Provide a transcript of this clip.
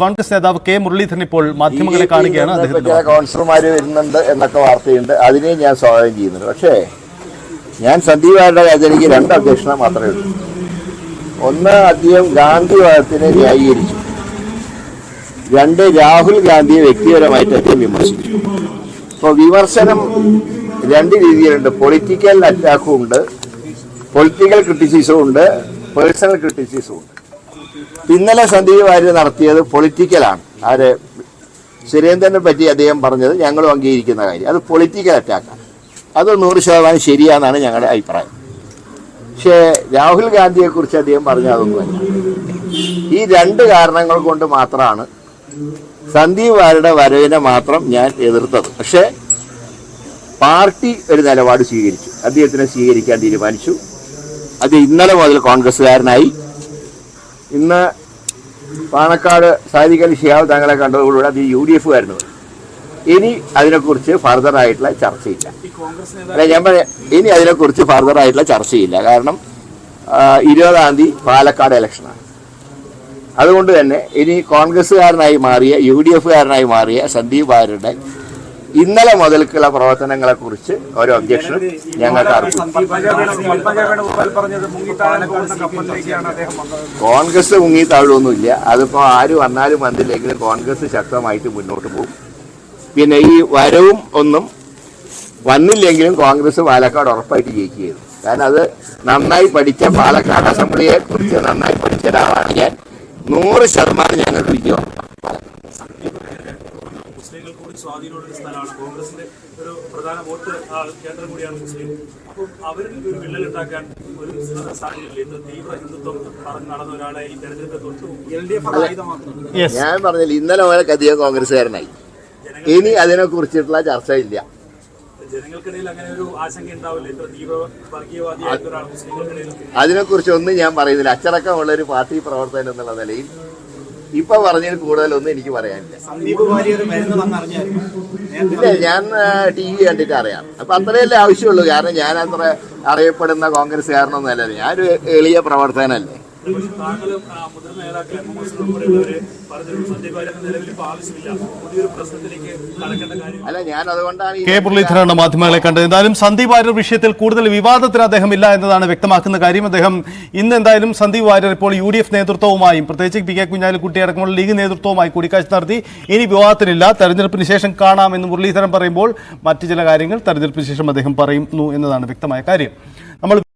കോൺഗ്രസ് നേതാവ് കെ മുരളീധരൻ ഇപ്പോൾ മാധ്യമങ്ങളെ കാണുകയാണ് അദ്ദേഹത്തിന്റെ കൗൺസിലർമാർ വരുന്നുണ്ട് എന്നൊക്കെ വാർത്തയുണ്ട്. അതിനെ ഞാൻ സ്വാഗതം ചെയ്യുന്നുണ്ട്. പക്ഷേ ഞാൻ സന്ദീപാരുടെ കാര്യത്തിലേക്ക് രണ്ട് അധ്യക്ഷത മാത്രമേ ഉള്ളൂ. ഒന്ന് അദ്ദേഹം ഗാന്ധിവാദത്തിനെ ന്യായീകരിച്ചു. രണ്ട് രാഹുൽ ഗാന്ധിയെ വ്യക്തിപരമായിട്ട് അദ്ദേഹം വിമർശിച്ചു. അപ്പോൾ വിമർശനം രണ്ട് രീതിയിലുണ്ട്. പൊളിറ്റിക്കൽ അറ്റാക്കും ഉണ്ട്. പൊളിറ്റിക്കൽ ക്രിറ്റിസിസും ഉണ്ട്. പേഴ്സണൽ ക്രിറ്റിസിസും ഉണ്ട്. ഇന്നലെ സന്ദീപ് വാര്യർ നടത്തിയത് പൊളിറ്റിക്കലാണ് ആര്? സുരേന്ദ്രനെ പറ്റി അദ്ദേഹം പറഞ്ഞത് ഞങ്ങളും അംഗീകരിക്കുന്ന കാര്യം. അത് പൊളിറ്റിക്കൽ അറ്റാക്കാണ് അത് നൂറ് ശതമാനം ശരിയാണെന്നാണ് ഞങ്ങളുടെ അഭിപ്രായം. പക്ഷേ രാഹുൽ ഗാന്ധിയെക്കുറിച്ച് അദ്ദേഹം പറഞ്ഞ അതൊന്നുമല്ല ഈ രണ്ട് കാരണങ്ങൾ കൊണ്ട് മാത്രമാണ് സന്ദീപ് വാര്യരുടെ വരവിനെ മാത്രം ഞാൻ എതിർത്തത്. പക്ഷേ പാർട്ടി ഒരു നിലപാട് സ്വീകരിച്ചു. അദ്ദേഹത്തിനെ സ്വീകരിക്കാൻ തീരുമാനിച്ചു. അത് ഇന്നലെ മുതൽ കോൺഗ്രസ്സുകാരനായി ഇന്ന് പാണക്കാട് സാദിഖലി ഷിഹാബ് തങ്ങളെ കണ്ടതോടുകൂടി അത് യു ഡി എഫ് ആയിരുന്നു. ഇനി അതിനെക്കുറിച്ച് ഫർദർ ആയിട്ടുള്ള ചർച്ചയില്ല. അല്ല ഞാൻ പറയാം ഇനി അതിനെക്കുറിച്ച് ഫർദർ ആയിട്ടുള്ള ചർച്ചയില്ല. കാരണം ഇരുപതാം തീയതി പാലക്കാട് ഇലക്ഷനാണ്. അതുകൊണ്ട് തന്നെ ഇനി കോൺഗ്രസ്സുകാരനായി മാറിയ യു ഡി എഫുകാരനായി മാറിയ സന്ദീപ് വാര്യരുടെ ഇന്നലെ മുതൽക്കുള്ള പ്രവർത്തനങ്ങളെ കുറിച്ച് ഒരു ഒബ്ജക്ഷൻ ഞങ്ങൾക്ക് കോൺഗ്രസ് മുങ്ങി താഴൊന്നുമില്ല അതിപ്പോൾ ആര് വന്നാലും വന്നില്ലെങ്കിലും കോൺഗ്രസ് ശക്തമായിട്ട് മുന്നോട്ട് പോകും. പിന്നെ ഈ വരവും ഒന്നും വന്നില്ലെങ്കിലും കോൺഗ്രസ് പാലക്കാട് ഉറപ്പായിട്ട് ജയിക്കുകയായിരുന്നു. കാരണം അത് നന്നായി പഠിച്ച പാലക്കാട് അസംബ്ലിയെ കുറിച്ച് നന്നായി പഠിച്ച ഒരാളാണ് ഞാൻ നൂറ് ശതമാനം ഞങ്ങൾ വിജയം മുസ്ലിങ്ങൾക്ക് കൂടി സ്വാധീനമുള്ള ഒരു സ്ഥലമാണ്. കോൺഗ്രസിന്റെ ഒരു പ്രധാന വോട്ട് കേന്ദ്രം കൂടിയാണ് മുസ്ലിം. അപ്പം അവരിൽ ഒരു വിള്ളൽ ഉണ്ടാക്കാൻ ഒരു സാധ്യതയില്ല. ഇന്ന് തീവ്ര ഹിന്ദുത്വം പറഞ്ഞ് നടന്ന ഒരാളെ ഈ തെരഞ്ഞെടുപ്പ് തൊട്ടു എൽ ഡി എഫ് ഞാൻ പറഞ്ഞില്ല ഇന്നലെ വരെ അധികം കോൺഗ്രസ്സുകാരനായി. ഇനി അതിനെ കുറിച്ചിട്ടുള്ള ചർച്ചയില്ല അതിനെക്കുറിച്ച് ഒന്നും ഞാൻ പറയുന്നില്ല. അച്ചടക്കമുള്ള ഒരു പാർട്ടി പ്രവർത്തകൻ എന്നുള്ള നിലയിൽ ഇപ്പൊ പറഞ്ഞതിൽ കൂടുതലൊന്നും എനിക്ക് പറയാനില്ല. ഇല്ല ഞാൻ ടി വി കണ്ടിട്ട് അറിയാം. അപ്പൊ അത്രയല്ലേ ആവശ്യമുള്ളൂ. കാരണം ഞാൻ അത്ര അറിയപ്പെടുന്ന കോൺഗ്രസ്സുകാരനൊന്നും അല്ലല്ലോ. ഞാനൊരു എളിയ പ്രവർത്തകനല്ലേ. പക്ഷെ മുതിർന്ന നേതാക്കൾ എം. എം. ഉൾപ്പെടെയുള്ളവര് നിലവിൽ ഇപ്പൊ ആവശ്യമില്ല പുതിയൊരു പ്രശ്നത്തിലേക്ക് കടക്കേണ്ട കാര്യം. അല്ല ഞാൻ അതുകൊണ്ടാണ് കെ മുരളീധരാണ് മാധ്യമങ്ങളെ കണ്ടത്. എന്തായാലും സന്ദീപ് വാര്യർ വിഷയത്തിൽ കൂടുതൽ വിവാദത്തിന് അദ്ദേഹം ഇല്ല എന്നതാണ് വ്യക്തമാക്കുന്ന കാര്യം. അദ്ദേഹം ഇന്ന് എന്തായാലും സന്ദീപ് വാര്യർ ഇപ്പോൾ യു ഡി എഫ് നേതൃത്വവുമായും പ്രത്യേകിച്ച് പി കെ കുഞ്ഞാലിക്കുട്ടി അടക്കമുള്ള ലീഗ് നേതൃത്വവുമായി കൂടിക്കാഴ്ച നടത്തി. ഇനി വിവാദത്തിനില്ല. തെരഞ്ഞെടുപ്പിന് ശേഷം കാണാമെന്ന് മുരളീധരൻ പറയുമ്പോൾ മറ്റു ചില കാര്യങ്ങൾ തെരഞ്ഞെടുപ്പിന് ശേഷം അദ്ദേഹം പറയുന്നു എന്നതാണ് വ്യക്തമായ കാര്യം.